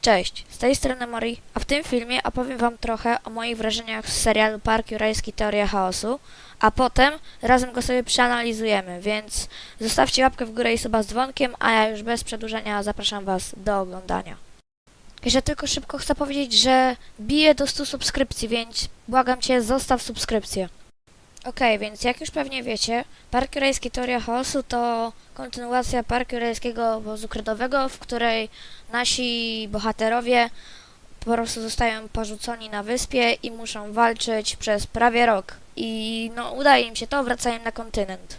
Cześć, z tej strony Mori, a w tym filmie opowiem Wam trochę o moich wrażeniach z serialu Park Jurajski Teoria Chaosu, a potem razem go sobie przeanalizujemy, więc zostawcie łapkę w górę i suba z dzwonkiem, a ja już bez przedłużenia zapraszam Was do oglądania. Jeszcze tylko szybko chcę powiedzieć, że biję do 100 subskrypcji, więc błagam Cię, zostaw subskrypcję. Okej, więc jak już pewnie wiecie, Park Jurajski Teoria Chaosu to kontynuacja Parku Jurajskiego Obozu Kredowego, w której nasi bohaterowie po prostu zostają porzuconi na wyspie i muszą walczyć przez prawie rok. I no, udaje im się to, wracają na kontynent.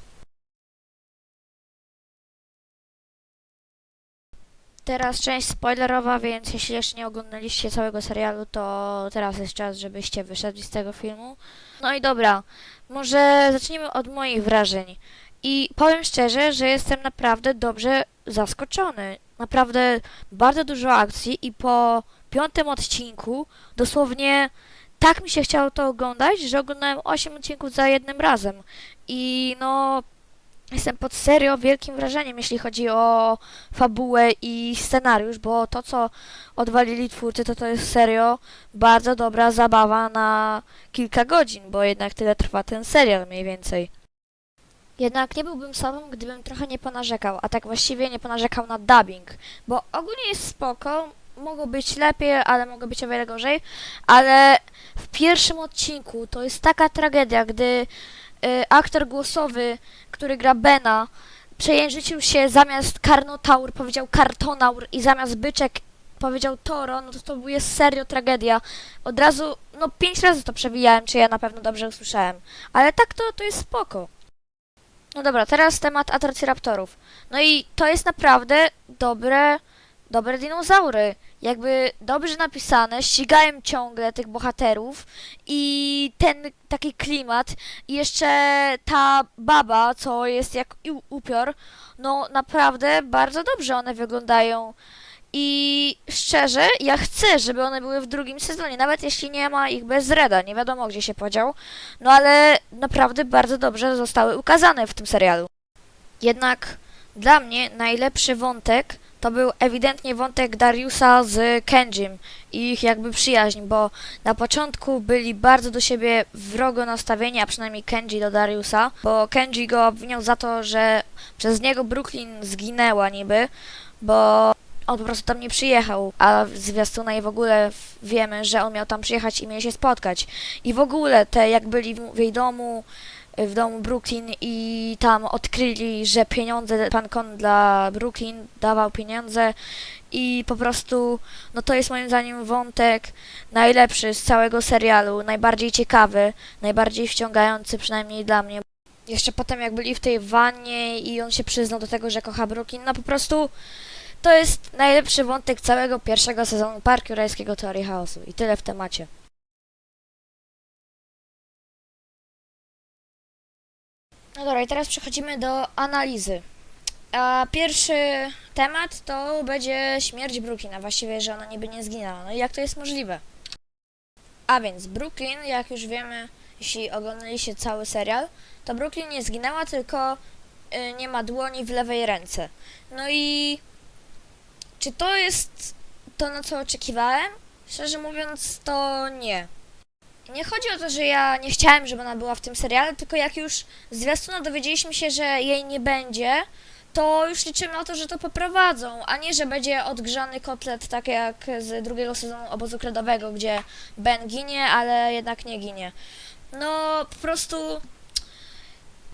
Teraz część spoilerowa, więc jeśli jeszcze nie oglądaliście całego serialu, to teraz jest czas, żebyście wyszedli z tego filmu. No i dobra, może zacznijmy od moich wrażeń. I powiem szczerze, że jestem naprawdę dobrze zaskoczony. Naprawdę bardzo dużo akcji i po piątym odcinku dosłownie tak mi się chciało to oglądać, że oglądałem 8 odcinków za jednym razem. I no jestem pod serio wielkim wrażeniem, jeśli chodzi o fabułę i scenariusz, bo to co odwalili twórcy, to to jest serio bardzo dobra zabawa na kilka godzin, bo jednak tyle trwa ten serial mniej więcej. Jednak nie byłbym sobą, gdybym trochę nie ponarzekał, a tak właściwie nie ponarzekał na dubbing, bo ogólnie jest spoko, mogło być lepiej, ale mogło być o wiele gorzej, ale w pierwszym odcinku to jest taka tragedia, gdy aktor głosowy, który gra Bena, przejęzyczył się zamiast Karnotaur, powiedział Kartonaur i zamiast Byczek powiedział Toro, no to to jest serio tragedia. Od razu, no pięć razy to przewijałem, czy ja na pewno dobrze usłyszałem, ale tak to, to jest spoko. No dobra, teraz temat atrakcji raptorów. No i to jest naprawdę dobre, dobre dinozaury. Jakby dobrze napisane, ścigają ciągle tych bohaterów i ten taki klimat i jeszcze ta baba, co jest jak upior, no naprawdę bardzo dobrze one wyglądają. I szczerze, ja chcę, żeby one były w drugim sezonie, nawet jeśli nie ma ich bez Reda, nie wiadomo gdzie się podział. No ale naprawdę bardzo dobrze zostały ukazane w tym serialu. Jednak dla mnie najlepszy wątek to był ewidentnie wątek Dariusa z Kenjim i ich jakby przyjaźń, bo na początku byli bardzo do siebie wrogo nastawieni, a przynajmniej Kenji do Dariusa, bo Kenji go obwiniał za to, że przez niego Brooklyn zginęła niby, bo on po prostu tam nie przyjechał, a zwiastuna i w ogóle wiemy, że on miał tam przyjechać i mieli się spotkać. I w ogóle te, jak byli w, jej domu, w domu Brooklyn i tam odkryli, że pieniądze, pan Kon dla Brooklyn dawał pieniądze i po prostu, no to jest moim zdaniem wątek najlepszy z całego serialu, najbardziej ciekawy, najbardziej wciągający przynajmniej dla mnie. Jeszcze potem jak byli w tej wannie i on się przyznał do tego, że kocha Brooklyn, no po prostu to jest najlepszy wątek całego pierwszego sezonu Parku Jurajskiego Teorii Chaosu. I tyle w temacie. No dobra, i teraz przechodzimy do analizy. A pierwszy temat to będzie śmierć Brooklyn, a właściwie, że ona niby nie zginęła. No i jak to jest możliwe? A więc Brooklyn, jak już wiemy, jeśli oglądaliście cały serial, to Brooklyn nie zginęła, tylko y, nie ma dłoni w lewej ręce. No i czy to jest to, na co oczekiwałem? Szczerze mówiąc, to nie. Nie chodzi o to, że ja nie chciałem, żeby ona była w tym serialu, tylko jak już z zwiastuna dowiedzieliśmy się, że jej nie będzie, to już liczymy na to, że to poprowadzą, a nie, że będzie odgrzany kotlet, tak jak z drugiego sezonu Obozu Kredowego, gdzie Ben ginie, ale jednak nie ginie. No, po prostu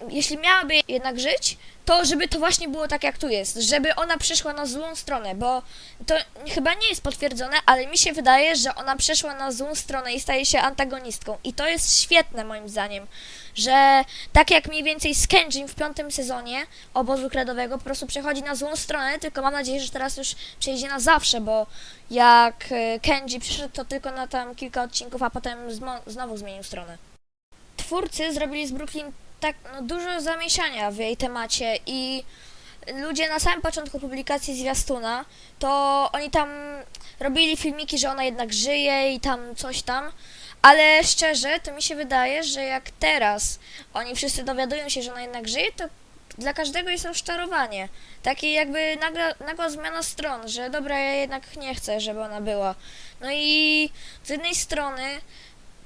jeśli miałaby jednak żyć, to żeby to właśnie było tak jak tu jest, żeby ona przeszła na złą stronę, bo to chyba nie jest potwierdzone, ale mi się wydaje, że ona przeszła na złą stronę i staje się antagonistką i to jest świetne moim zdaniem, że tak jak mniej więcej z Kenjin w piątym sezonie obozu kredowego po prostu przechodzi na złą stronę, tylko mam nadzieję, że teraz już przejdzie na zawsze, bo jak e, Kenji przyszedł to tylko na tam kilka odcinków, a potem znowu zmienił stronę. Twórcy zrobili z Brooklyn tak no, dużo zamieszania w jej temacie i ludzie na samym początku publikacji zwiastuna, to oni tam robili filmiki, że ona jednak żyje i tam coś tam, ale szczerze, to mi się wydaje, że jak teraz oni wszyscy dowiadują się, że ona jednak żyje, to dla każdego jest rozczarowanie. Takie jakby nagła, nagła zmiana stron, że dobra, ja jednak nie chcę, żeby ona była. No i z jednej strony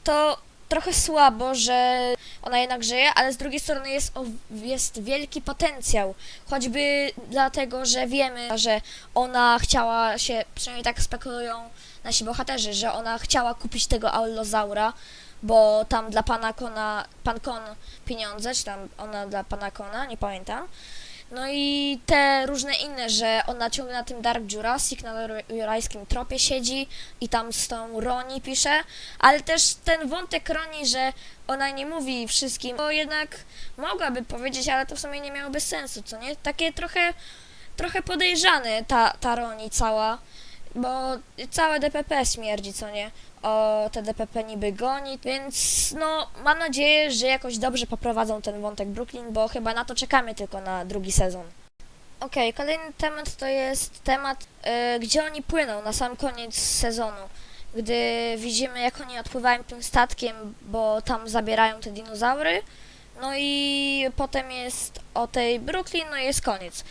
to trochę słabo, że ona jednak żyje, ale z drugiej strony jest, jest wielki potencjał. Choćby dlatego, że wiemy, że ona chciała się, przynajmniej tak spekulują nasi bohaterzy, że ona chciała kupić tego allozaura, bo tam dla pana Kona, pan Kon pieniądze, czy tam ona dla pana Kona, nie pamiętam. No i te różne inne, że ona ciągle na tym Dark Jurassic, na jurajskim tropie siedzi i tam z tą Roni pisze, ale też ten wątek Roni, że ona nie mówi wszystkim, bo jednak mogłaby powiedzieć, ale to w sumie nie miałoby sensu, co nie? Takie trochę, trochę podejrzane ta, ta Roni cała, bo całe DPP śmierdzi, co nie? O te DPP niby goni, więc no mam nadzieję, że jakoś dobrze poprowadzą ten wątek Brooklyn, bo chyba na to czekamy tylko na drugi sezon. Okej, kolejny temat to jest temat, y, gdzie oni płyną na sam koniec sezonu. Gdy widzimy, jak oni odpływają tym statkiem, bo tam zabierają te dinozaury. No i potem jest o tej Brooklyn, no i jest koniec.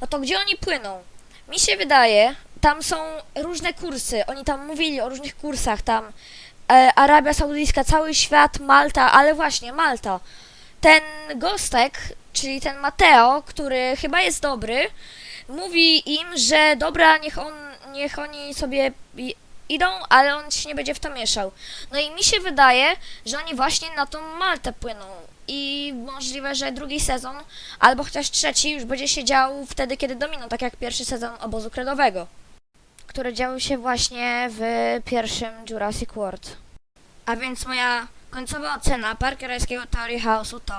No to gdzie oni płyną? Mi się wydaje, tam są różne kursy. Oni tam mówili o różnych kursach, tam e, Arabia Saudyjska, cały świat, Malta, ale właśnie Malta. Ten Gostek, czyli ten Mateo, który chyba jest dobry, mówi im, że dobra, niech on, niech oni sobie idą, ale on się nie będzie w to mieszał. No i mi się wydaje, że oni właśnie na tą Maltę płyną. I możliwe, że drugi sezon, albo chociaż trzeci, już będzie się dział wtedy, kiedy dominą, tak jak pierwszy sezon obozu kredowego, który działy się właśnie w pierwszym Jurassic World. A więc moja końcowa ocena parkerowskiego Theory House'u to...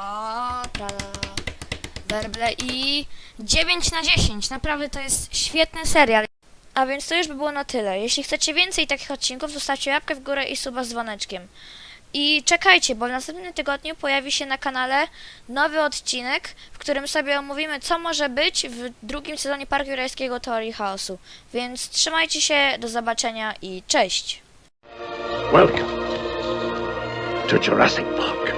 Werble i 9 na 10. Naprawdę to jest świetny serial. A więc to już by było na tyle. Jeśli chcecie więcej takich odcinków, zostawcie łapkę w górę i suba z dzwoneczkiem. I czekajcie, bo w następnym tygodniu pojawi się na kanale nowy odcinek, w którym sobie omówimy, co może być w drugim sezonie Parku Jurajskiego Teorii Chaosu. Więc trzymajcie się, do zobaczenia i cześć! Welcome to Jurassic Park.